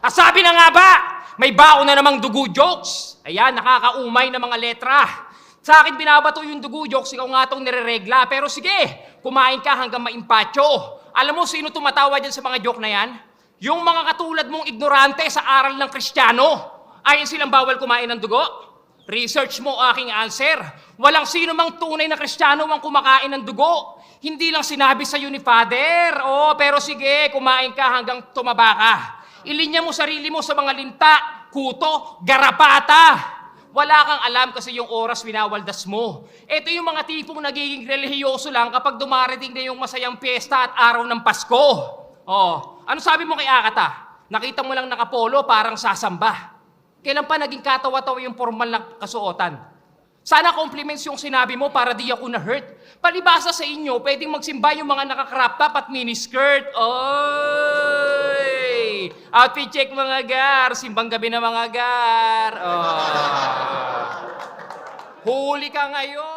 Ah, sabi na nga ba, may baon na namang dugo jokes. Ayan, nakakaumay na mga letra. Sa akin binabato yung dugo jokes, ikaw nga itong nireregla. Pero sige, kumain ka hanggang maimpacho. Alam mo sino tumatawa dyan sa mga joke na yan? Yung mga katulad mong ignorante sa aral ng Kristiyano. Ayon silang bawal kumain ng dugo? Research mo aking answer. Walang sino mang tunay na Kristiyano ang kumakain ng dugo. Hindi lang sinabi sa ni Father. Oh, pero sige, kumain ka hanggang tumaba ka. Ilinya mo sarili mo sa mga linta, kuto, garapata. Wala kang alam kasi yung oras winawaldas mo. Ito yung mga tipong nagiging relihiyoso lang kapag dumarating na yung masayang piyesta at araw ng Pasko. Oh, ano sabi mo kay Akata? Nakita mo lang nakapolo parang sasamba. Kailan pa naging katawa-tawa yung formal na kasuotan? Sana compliments yung sinabi mo para di ako na-hurt. Palibasa sa inyo, pwedeng magsimba yung mga naka-crop top at miniskirt. Oy! Outfit check mga gar. Simbang gabi na mga gar. Oh. Huli ka ngayon.